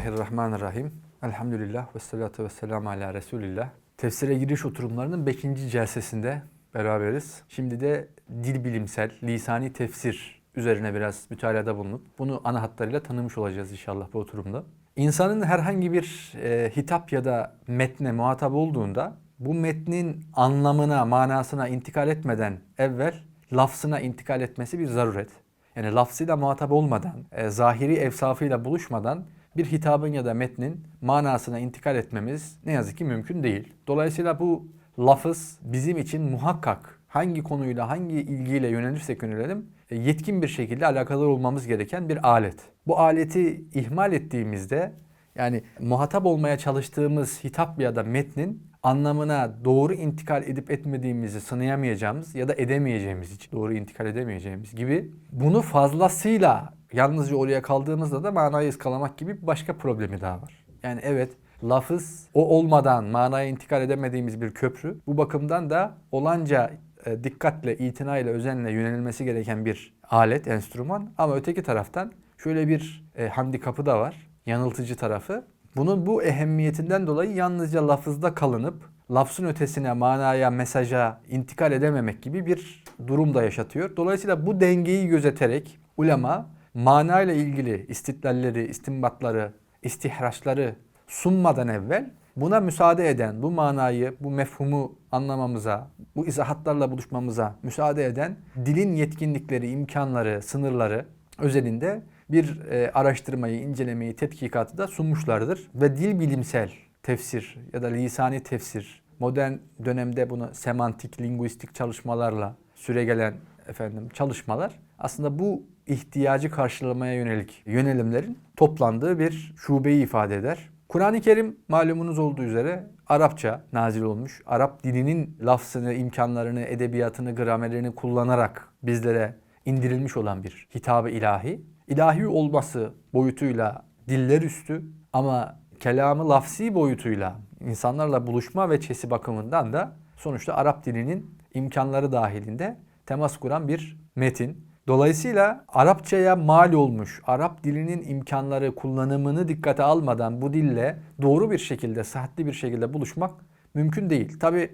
Bismillahirrahmanirrahim. Elhamdülillah ve salatu ve selamu ala Resulillah. Tefsire giriş oturumlarının 5. celsesinde beraberiz. Şimdi de dil bilimsel, lisani tefsir üzerine biraz mütalada bulunup bunu ana hatlarıyla tanımış olacağız inşallah bu oturumda. İnsanın herhangi bir e, hitap ya da metne muhatap olduğunda bu metnin anlamına, manasına intikal etmeden evvel lafzına intikal etmesi bir zaruret. Yani lafzıyla muhatap olmadan, e, zahiri evsafıyla buluşmadan bir hitabın ya da metnin manasına intikal etmemiz ne yazık ki mümkün değil. Dolayısıyla bu lafız bizim için muhakkak hangi konuyla, hangi ilgiyle yönelirsek yönelelim e, yetkin bir şekilde alakadar olmamız gereken bir alet. Bu aleti ihmal ettiğimizde yani muhatap olmaya çalıştığımız hitap ya da metnin anlamına doğru intikal edip etmediğimizi sınayamayacağımız ya da edemeyeceğimiz için doğru intikal edemeyeceğimiz gibi bunu fazlasıyla yalnızca oraya kaldığımızda da manayı ıskalamak gibi bir başka problemi daha var. Yani evet lafız o olmadan manaya intikal edemediğimiz bir köprü. Bu bakımdan da olanca e, dikkatle, itinayla, özenle yönelilmesi gereken bir alet, enstrüman. Ama öteki taraftan şöyle bir e, handikapı da var. Yanıltıcı tarafı. Bunun bu ehemmiyetinden dolayı yalnızca lafızda kalınıp lafzın ötesine, manaya, mesaja intikal edememek gibi bir durum da yaşatıyor. Dolayısıyla bu dengeyi gözeterek ulema manayla ilgili istidlalleri, istinbatları, istihraçları sunmadan evvel buna müsaade eden, bu manayı, bu mefhumu anlamamıza, bu izahatlarla buluşmamıza müsaade eden dilin yetkinlikleri, imkanları, sınırları özelinde bir e, araştırmayı, incelemeyi, tetkikatı da sunmuşlardır. Ve dil bilimsel tefsir ya da lisani tefsir, modern dönemde bunu semantik, linguistik çalışmalarla süregelen efendim çalışmalar aslında bu ihtiyacı karşılamaya yönelik yönelimlerin toplandığı bir şubeyi ifade eder. Kur'an-ı Kerim malumunuz olduğu üzere Arapça nazil olmuş. Arap dilinin lafzını, imkanlarını, edebiyatını, gramerini kullanarak bizlere indirilmiş olan bir hitabı ilahi. İlahi olması boyutuyla diller üstü ama kelamı lafsi boyutuyla insanlarla buluşma ve çesi bakımından da sonuçta Arap dilinin imkanları dahilinde temas kuran bir metin. Dolayısıyla Arapçaya mal olmuş, Arap dilinin imkanları, kullanımını dikkate almadan bu dille doğru bir şekilde, sıhhatli bir şekilde buluşmak mümkün değil. Tabi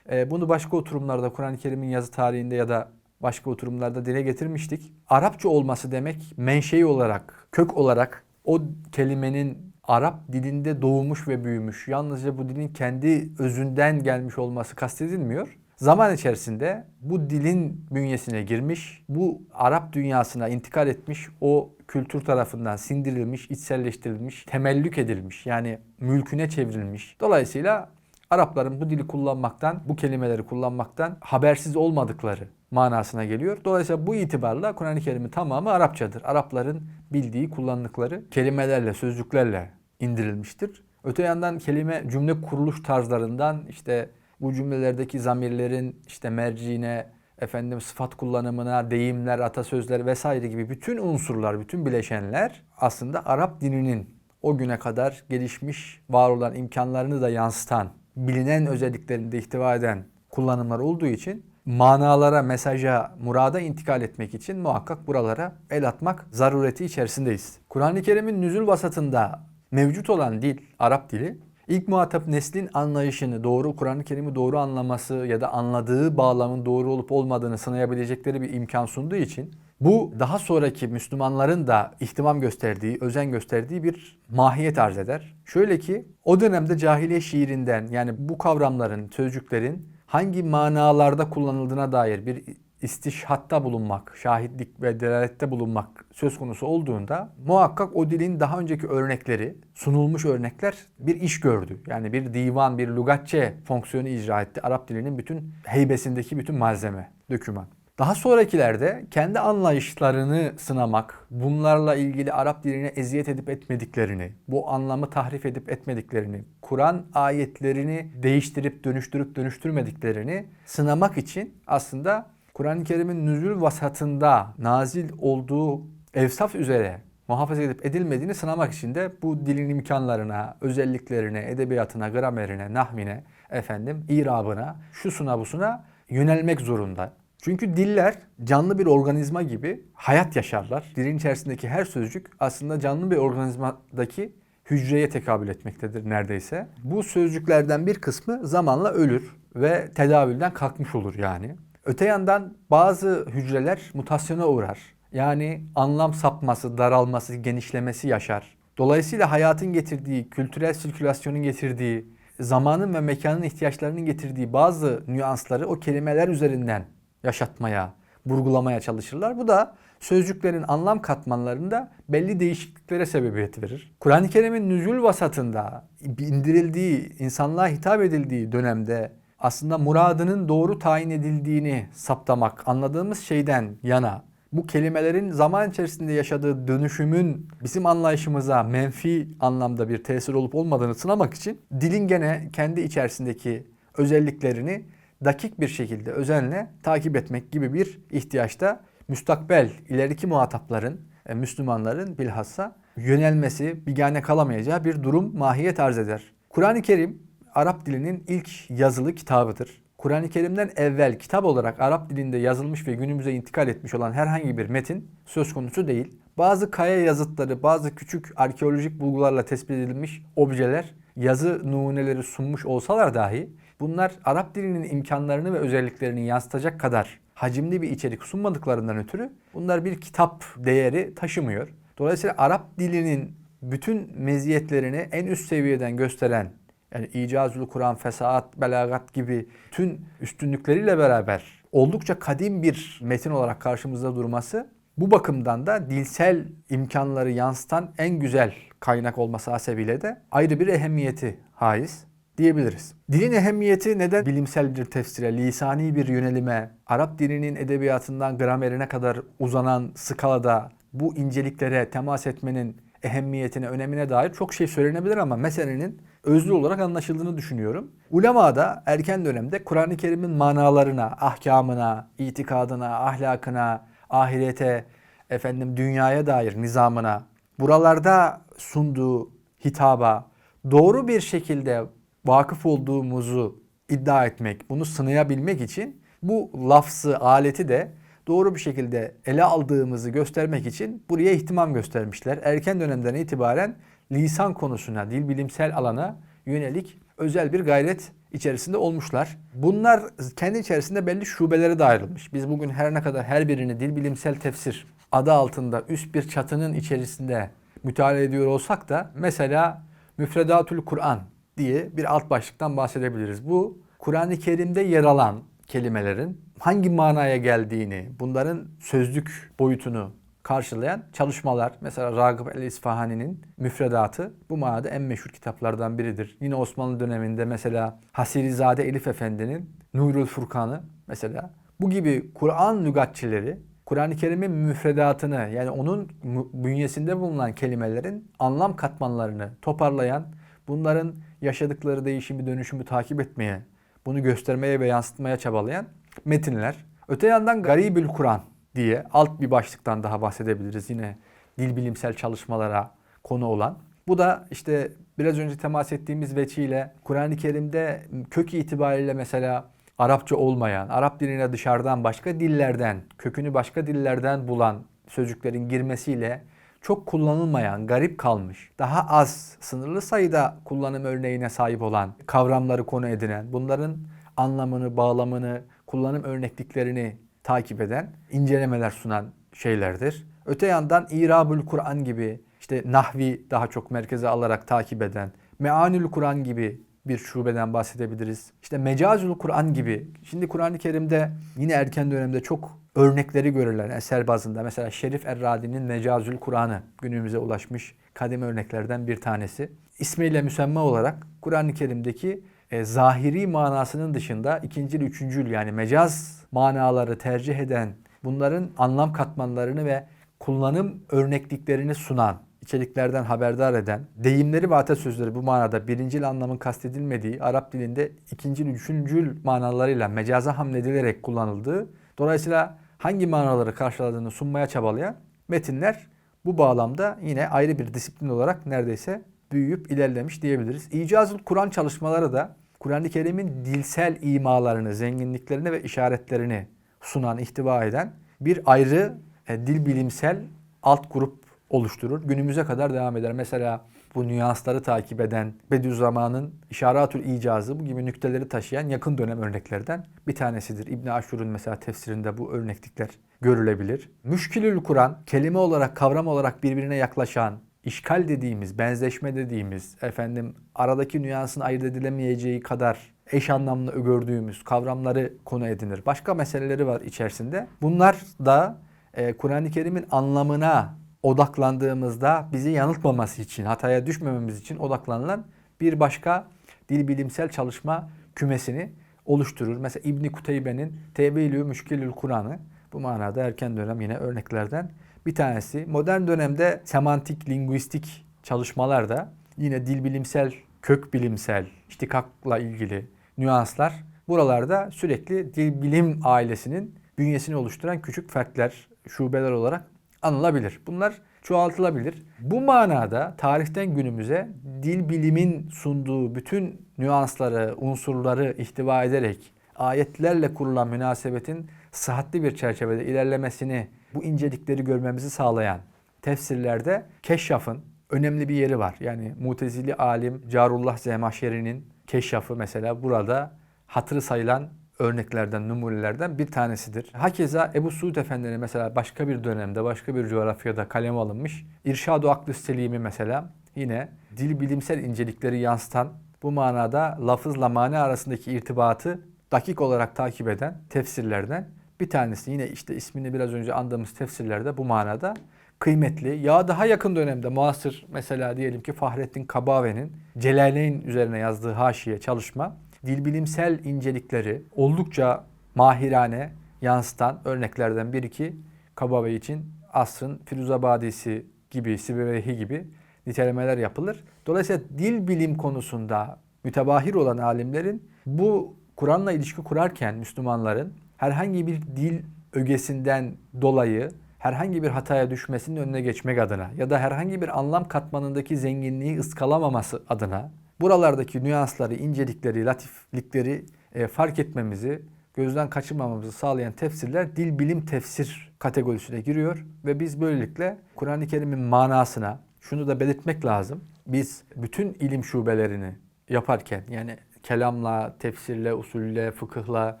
bunu başka oturumlarda Kur'an-ı Kerim'in yazı tarihinde ya da başka oturumlarda dile getirmiştik. Arapça olması demek menşei olarak, kök olarak o kelimenin Arap dilinde doğmuş ve büyümüş. Yalnızca bu dilin kendi özünden gelmiş olması kastedilmiyor. Zaman içerisinde bu dilin bünyesine girmiş, bu Arap dünyasına intikal etmiş, o kültür tarafından sindirilmiş, içselleştirilmiş, temellük edilmiş yani mülküne çevrilmiş. Dolayısıyla Arapların bu dili kullanmaktan, bu kelimeleri kullanmaktan habersiz olmadıkları manasına geliyor. Dolayısıyla bu itibarla Kur'an-ı Kerim'in tamamı Arapçadır. Arapların bildiği, kullandıkları kelimelerle, sözcüklerle indirilmiştir. Öte yandan kelime cümle kuruluş tarzlarından işte bu cümlelerdeki zamirlerin işte merciine, efendim sıfat kullanımına, deyimler, atasözler vesaire gibi bütün unsurlar, bütün bileşenler aslında Arap dilinin o güne kadar gelişmiş, var olan imkanlarını da yansıtan, bilinen özelliklerini de ihtiva eden kullanımlar olduğu için manalara, mesaja, murada intikal etmek için muhakkak buralara el atmak zarureti içerisindeyiz. Kur'an-ı Kerim'in nüzul vasatında mevcut olan dil, Arap dili, ilk muhatap neslin anlayışını, doğru Kur'an-ı Kerim'i doğru anlaması ya da anladığı bağlamın doğru olup olmadığını sınayabilecekleri bir imkan sunduğu için bu daha sonraki Müslümanların da ihtimam gösterdiği, özen gösterdiği bir mahiyet arz eder. Şöyle ki o dönemde cahiliye şiirinden yani bu kavramların, sözcüklerin hangi manalarda kullanıldığına dair bir istişhatta bulunmak, şahitlik ve delalette bulunmak söz konusu olduğunda muhakkak o dilin daha önceki örnekleri, sunulmuş örnekler bir iş gördü. Yani bir divan, bir lugatçe fonksiyonu icra etti. Arap dilinin bütün heybesindeki bütün malzeme, döküman. Daha sonrakilerde kendi anlayışlarını sınamak, bunlarla ilgili Arap diline eziyet edip etmediklerini, bu anlamı tahrif edip etmediklerini, Kur'an ayetlerini değiştirip dönüştürüp dönüştürmediklerini sınamak için aslında Kur'an-ı Kerim'in nüzül vasatında nazil olduğu evsaf üzere muhafaza edip edilmediğini sınamak için de bu dilin imkanlarına, özelliklerine, edebiyatına, gramerine, nahmine, efendim, irabına, şusuna busuna yönelmek zorunda. Çünkü diller canlı bir organizma gibi hayat yaşarlar. Dilin içerisindeki her sözcük aslında canlı bir organizmadaki hücreye tekabül etmektedir neredeyse. Bu sözcüklerden bir kısmı zamanla ölür ve tedavülden kalkmış olur yani. Öte yandan bazı hücreler mutasyona uğrar. Yani anlam sapması, daralması, genişlemesi yaşar. Dolayısıyla hayatın getirdiği, kültürel sirkülasyonun getirdiği, zamanın ve mekanın ihtiyaçlarının getirdiği bazı nüansları o kelimeler üzerinden yaşatmaya, vurgulamaya çalışırlar. Bu da sözcüklerin anlam katmanlarında belli değişikliklere sebebiyet verir. Kur'an-ı Kerim'in nüzul vasatında indirildiği, insanlığa hitap edildiği dönemde aslında muradının doğru tayin edildiğini saptamak, anladığımız şeyden yana bu kelimelerin zaman içerisinde yaşadığı dönüşümün bizim anlayışımıza menfi anlamda bir tesir olup olmadığını sınamak için dilin gene kendi içerisindeki özelliklerini dakik bir şekilde özenle takip etmek gibi bir ihtiyaçta müstakbel ileriki muhatapların, e, Müslümanların bilhassa yönelmesi, bigane kalamayacağı bir durum mahiyet arz eder. Kur'an-ı Kerim Arap dilinin ilk yazılı kitabıdır. Kur'an-ı Kerim'den evvel kitap olarak Arap dilinde yazılmış ve günümüze intikal etmiş olan herhangi bir metin söz konusu değil. Bazı kaya yazıtları, bazı küçük arkeolojik bulgularla tespit edilmiş objeler, yazı numuneleri sunmuş olsalar dahi bunlar Arap dilinin imkanlarını ve özelliklerini yansıtacak kadar hacimli bir içerik sunmadıklarından ötürü bunlar bir kitap değeri taşımıyor. Dolayısıyla Arap dilinin bütün meziyetlerini en üst seviyeden gösteren yani icazül Kur'an, fesaat, belagat gibi tüm üstünlükleriyle beraber oldukça kadim bir metin olarak karşımızda durması bu bakımdan da dilsel imkanları yansıtan en güzel kaynak olması hasebiyle de ayrı bir ehemmiyeti haiz diyebiliriz. Dilin ehemmiyeti neden bilimsel bir tefsire, lisani bir yönelime, Arap dilinin edebiyatından gramerine kadar uzanan skalada bu inceliklere temas etmenin ehemmiyetine, önemine dair çok şey söylenebilir ama meselenin özlü olarak anlaşıldığını düşünüyorum. Ulema da erken dönemde Kur'an-ı Kerim'in manalarına, ahkamına, itikadına, ahlakına, ahirete, efendim dünyaya dair nizamına, buralarda sunduğu hitaba doğru bir şekilde vakıf olduğumuzu iddia etmek, bunu sınayabilmek için bu lafzı, aleti de doğru bir şekilde ele aldığımızı göstermek için buraya ihtimam göstermişler. Erken dönemden itibaren lisan konusuna, dil bilimsel alana yönelik özel bir gayret içerisinde olmuşlar. Bunlar kendi içerisinde belli şubelere de ayrılmış. Biz bugün her ne kadar her birini dil bilimsel tefsir adı altında üst bir çatının içerisinde müteala ediyor olsak da mesela Müfredatül Kur'an diye bir alt başlıktan bahsedebiliriz. Bu Kur'an-ı Kerim'de yer alan kelimelerin hangi manaya geldiğini, bunların sözlük boyutunu karşılayan çalışmalar. Mesela Ragıp el-İsfahani'nin müfredatı bu manada en meşhur kitaplardan biridir. Yine Osmanlı döneminde mesela Hasirizade Elif Efendi'nin Nurul Furkan'ı mesela bu gibi Kur'an lügatçileri Kur'an-ı Kerim'in müfredatını yani onun bünyesinde bulunan kelimelerin anlam katmanlarını toparlayan, bunların yaşadıkları değişimi dönüşümü takip etmeye, bunu göstermeye ve yansıtmaya çabalayan metinler. Öte yandan Garibül Kur'an diye alt bir başlıktan daha bahsedebiliriz yine dil bilimsel çalışmalara konu olan. Bu da işte biraz önce temas ettiğimiz veçiyle Kur'an-ı Kerim'de kök itibariyle mesela Arapça olmayan, Arap diline dışarıdan başka dillerden, kökünü başka dillerden bulan sözcüklerin girmesiyle çok kullanılmayan, garip kalmış, daha az, sınırlı sayıda kullanım örneğine sahip olan kavramları konu edinen, bunların anlamını, bağlamını, kullanım örnekliklerini takip eden, incelemeler sunan şeylerdir. Öte yandan İrabül Kur'an gibi işte nahvi daha çok merkeze alarak takip eden, Meanül Kur'an gibi bir şubeden bahsedebiliriz. İşte Mecazül Kur'an gibi. Şimdi Kur'an-ı Kerim'de yine erken dönemde çok örnekleri görülen eser bazında. Mesela Şerif Erradi'nin Mecazül Kur'an'ı günümüze ulaşmış kadim örneklerden bir tanesi. İsmiyle müsemma olarak Kur'an-ı Kerim'deki e, zahiri manasının dışında ikincil, üçüncül yani mecaz manaları tercih eden, bunların anlam katmanlarını ve kullanım örnekliklerini sunan, içeriklerden haberdar eden, deyimleri ve atasözleri bu manada birincil anlamın kastedilmediği, Arap dilinde ikincil, üçüncül manalarıyla mecaza hamledilerek kullanıldığı, dolayısıyla hangi manaları karşıladığını sunmaya çabalayan metinler bu bağlamda yine ayrı bir disiplin olarak neredeyse büyüyüp ilerlemiş diyebiliriz. İcazül Kur'an çalışmaları da Kur'an-ı Kerim'in dilsel imalarını, zenginliklerini ve işaretlerini sunan, ihtiva eden bir ayrı e, dil bilimsel alt grup oluşturur. Günümüze kadar devam eder. Mesela bu nüansları takip eden Bediüzzaman'ın İşaratül İcazı bu gibi nükteleri taşıyan yakın dönem örneklerden bir tanesidir. İbn Aşur'un mesela tefsirinde bu örneklikler görülebilir. Müşkilül Kur'an kelime olarak kavram olarak birbirine yaklaşan işgal dediğimiz, benzeşme dediğimiz, efendim aradaki nüansın ayırt edilemeyeceği kadar eş anlamlı gördüğümüz kavramları konu edinir. Başka meseleleri var içerisinde. Bunlar da e, Kur'an-ı Kerim'in anlamına odaklandığımızda bizi yanıltmaması için, hataya düşmememiz için odaklanılan bir başka dil bilimsel çalışma kümesini oluşturur. Mesela İbni Kuteybe'nin Tebilü Müşkilül Kur'an'ı bu manada erken dönem yine örneklerden bir tanesi. Modern dönemde semantik, lingüistik çalışmalar da yine dil bilimsel, kök bilimsel, iştikakla ilgili nüanslar buralarda sürekli dil bilim ailesinin bünyesini oluşturan küçük fertler, şubeler olarak anılabilir. Bunlar çoğaltılabilir. Bu manada tarihten günümüze dil bilimin sunduğu bütün nüansları, unsurları ihtiva ederek ayetlerle kurulan münasebetin sıhhatli bir çerçevede ilerlemesini, bu incelikleri görmemizi sağlayan tefsirlerde Keşşaf'ın önemli bir yeri var. Yani Mutezili alim Carullah Zemahşeri'nin Keşşaf'ı mesela burada hatırı sayılan örneklerden, numunelerden bir tanesidir. Hakeza Ebu Suud Efendi'ne mesela başka bir dönemde, başka bir coğrafyada kaleme alınmış. İrşad-ı Aklüs Selim'i mesela yine dil bilimsel incelikleri yansıtan, bu manada lafızla mane arasındaki irtibatı dakik olarak takip eden tefsirlerden bir tanesi. Yine işte ismini biraz önce andığımız tefsirlerde bu manada kıymetli. Ya daha yakın dönemde muasır mesela diyelim ki Fahrettin Kabave'nin Celaleyn üzerine yazdığı haşiye çalışma dil bilimsel incelikleri oldukça mahirane yansıtan örneklerden bir iki Kabave için asrın Firuzabadisi gibi, Sibevehi gibi nitelemeler yapılır. Dolayısıyla dil bilim konusunda mütebahir olan alimlerin bu Kur'an'la ilişki kurarken Müslümanların herhangi bir dil ögesinden dolayı herhangi bir hataya düşmesinin önüne geçmek adına ya da herhangi bir anlam katmanındaki zenginliği ıskalamaması adına buralardaki nüansları, incelikleri, latiflikleri e, fark etmemizi, gözden kaçırmamamızı sağlayan tefsirler dil bilim tefsir kategorisine giriyor ve biz böylelikle Kur'an-ı Kerim'in manasına şunu da belirtmek lazım. Biz bütün ilim şubelerini yaparken yani kelamla, tefsirle, usulle, fıkıhla,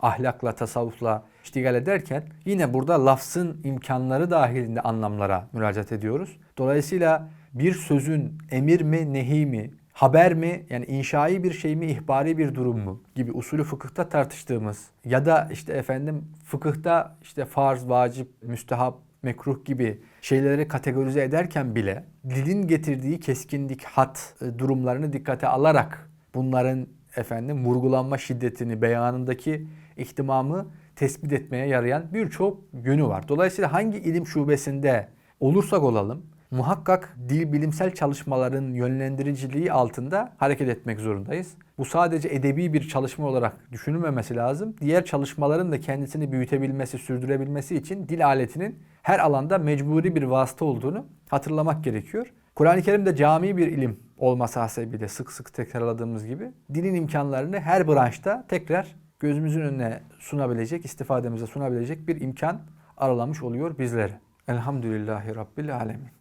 ahlakla, tasavvufla iştigal ederken yine burada lafzın imkanları dahilinde anlamlara müracaat ediyoruz. Dolayısıyla bir sözün emir mi, nehi mi, haber mi yani inşai bir şey mi, ihbari bir durum mu gibi usulü fıkıhta tartıştığımız ya da işte efendim fıkıhta işte farz, vacip, müstehap, mekruh gibi şeyleri kategorize ederken bile dilin getirdiği keskinlik, hat e, durumlarını dikkate alarak bunların efendim vurgulanma şiddetini, beyanındaki ihtimamı tespit etmeye yarayan birçok yönü var. Dolayısıyla hangi ilim şubesinde olursak olalım muhakkak dil bilimsel çalışmaların yönlendiriciliği altında hareket etmek zorundayız. Bu sadece edebi bir çalışma olarak düşünülmemesi lazım. Diğer çalışmaların da kendisini büyütebilmesi, sürdürebilmesi için dil aletinin her alanda mecburi bir vasıta olduğunu hatırlamak gerekiyor. Kur'an-ı Kerim'de cami bir ilim olması hasebiyle sık sık tekrarladığımız gibi dilin imkanlarını her branşta tekrar gözümüzün önüne sunabilecek, istifademize sunabilecek bir imkan aralamış oluyor bizlere. Elhamdülillahi Rabbil Alemin.